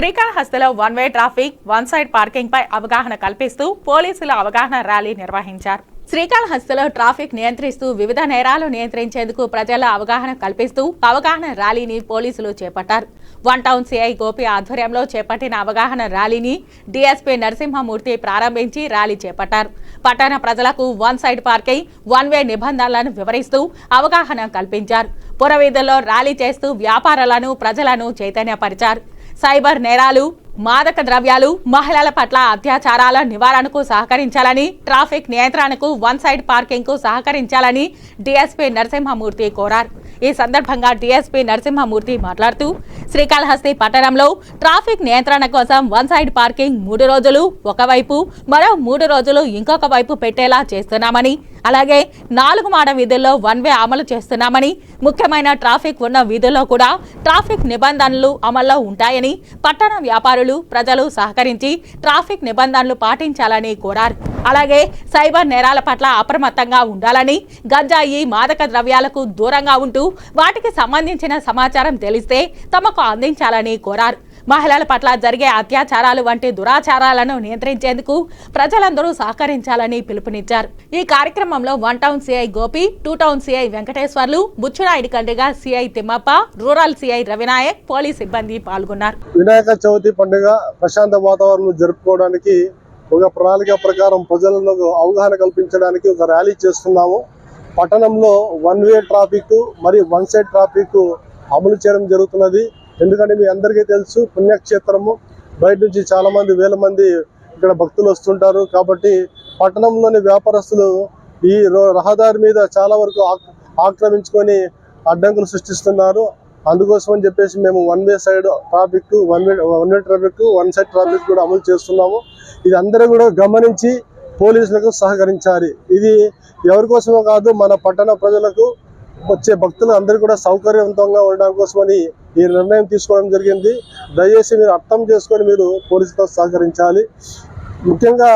శ్రీకాళహస్తిలో one way traffic one side parking పై అవగాహన కల్పిస్తూ పోలీసులు అవగాహన ర్యాలీ నిర్వహించారు. శ్రీకాళహస్తిలో ట్రాఫిక్ నియంత్రిస్తూ వివిధ నేరాలు నియంత్రించేందుకు ప్రజల అవగాహన కల్పిస్తూ అవగాహన ర్యాలీని పోలీసులు చేపట్టారు. వన్ టౌన్ సిఐ గోపి ఆధ్వర్యంలో చేపట్టిన అవగాహన ర్యాలీని డీఎస్పీ నరసింహమూర్తి ప్రారంభించి ర్యాలీ చేపట్టారు. పట్టణ ప్రజలకు వన్ సైడ్ పార్కై వన్ వే నిబంధనలను వివరిస్తూ అవగాహన కల్పించారు. పురవీధుల్లో ర్యాలీ చేస్తూ వ్యాపారాలను ప్రజలను చైతన్యపరిచారు. సైబర్ నేరాలు మాదక ద్రవ్యాలు మహిళల పట్ల అత్యాచారాల నివారణకు సహకరించాలని ట్రాఫిక్ నియంత్రణకు వన్ సైడ్ పార్కింగ్కు సహకరించాలని డీఎస్పీ నరసింహమూర్తి కోరారు. ఈ సందర్భంగా డీఎస్పీ నరసింహమూర్తి మాట్లాడుతూ శ్రీకాళహస్తి పట్టణంలో ట్రాఫిక్ నియంత్రణ కోసం వన్ సైడ్ పార్కింగ్ మూడు రోజులు ఒకవైపు మరో మూడు రోజులు ఇంకొక వైపు పెట్టేలా చేస్తున్నామని అలాగే నాలుగు మాడ వీధుల్లో వన్ వే అమలు చేస్తున్నామని ముఖ్యమైన ట్రాఫిక్ ఉన్న వీధుల్లో కూడా ట్రాఫిక్ నిబంధనలు అమల్లో ఉంటాయని పట్టణ వ్యాపారులు ప్రజలు సహకరించి ట్రాఫిక్ నిబంధనలు పాటించాలని కోరారు. అలాగే సైబర్ నేరాల పట్ల అప్రమత్తంగా ఉండాలని గంజాయి మాదక ద్రవ్యాలకు దూరంగా ఉంటూ వాటికి సంబంధించిన సమాచారం తెలిస్తే తమకు అందించాలని కోరారు. మహిళల పట్ల జరిగే అత్యాచారాలు వంటి దురాచారాలను నియంత్రించేందుకు ప్రజలందరూ సహకరించాలని పిలుపునిచ్చారు. ఈ కార్యక్రమంలో one town CI Gopi two town CI Venkateswarlu బుచ్చురాయుడి Kandriga CI Thimmappa rural CI Ravinayak police సిబ్బంది పాల్గొన్నారు. వినాయక చవితి పండుగ ప్రశాంత వాతావరణం జరుపుకోవడానికి ఒక ప్రణాళిక ప్రకారం ప్రజలకు అవగాహన కల్పించడానికి ఒక ర్యాలీ చేస్తున్నాము. పట్టణంలో వన్ వే ట్రాఫిక్ మరియు వన్ సైడ్ ట్రాఫిక్ అమలు చేయడం జరుగుతున్నది. ఎందుకంటే మీ అందరికీ తెలుసు పుణ్యక్షేత్రము. బయట నుంచి చాలా మంది వేల మంది ఇక్కడ భక్తులు వస్తుంటారు. కాబట్టి పట్టణంలోని వ్యాపారస్తులు ఈ రో- రహదారి మీద చాలా వరకు ఆక్రమించుకొని అడ్డంకులు సృష్టిస్తున్నారు. అందుకోసం అని చెప్పేసి మేము one way side traffic one way one way traffic one side traffic కూడా అమలు చేస్తున్నాము. ఇది అందరూ కూడా గమనించి పోలీసులకు సహకరించాలి. ఇది ఎవరి కోసమో కాదు మన పట్టణ ప్రజలకు వచ్చే భక్తులు అందరూ కూడా సౌకర్యవంతంగా ఉండడం కోసమని ఈ నిర్ణయం తీసుకోవడం జరిగింది. దయచేసి మీరు అర్థం చేసుకొని మీరు పోలీసులతో సహకరించాలి. ముఖ్యంగా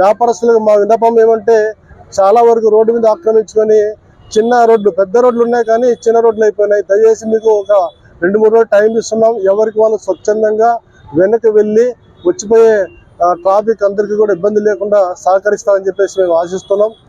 వ్యాపారస్తులకు మా విన్నపం ఏమంటే చాలా వరకు రోడ్డు మీద ఆక్రమించుకొని చిన్న రోడ్లు పెద్ద రోడ్లు ఉన్నాయి కానీ చిన్న రోడ్లు అయిపోయినాయి. దయచేసి మీకు ఒక రెండు మూడు రోజులు టైం ఇస్తున్నాం. ఎవరికి వాళ్ళు స్వచ్ఛందంగా వెనక్కి వెళ్ళి వచ్చిపోయే ట్రాఫిక్ అందరికీ కూడా ఇబ్బంది లేకుండా సహకరిస్తామని చెప్పేసి మేము ఆశిస్తున్నాం.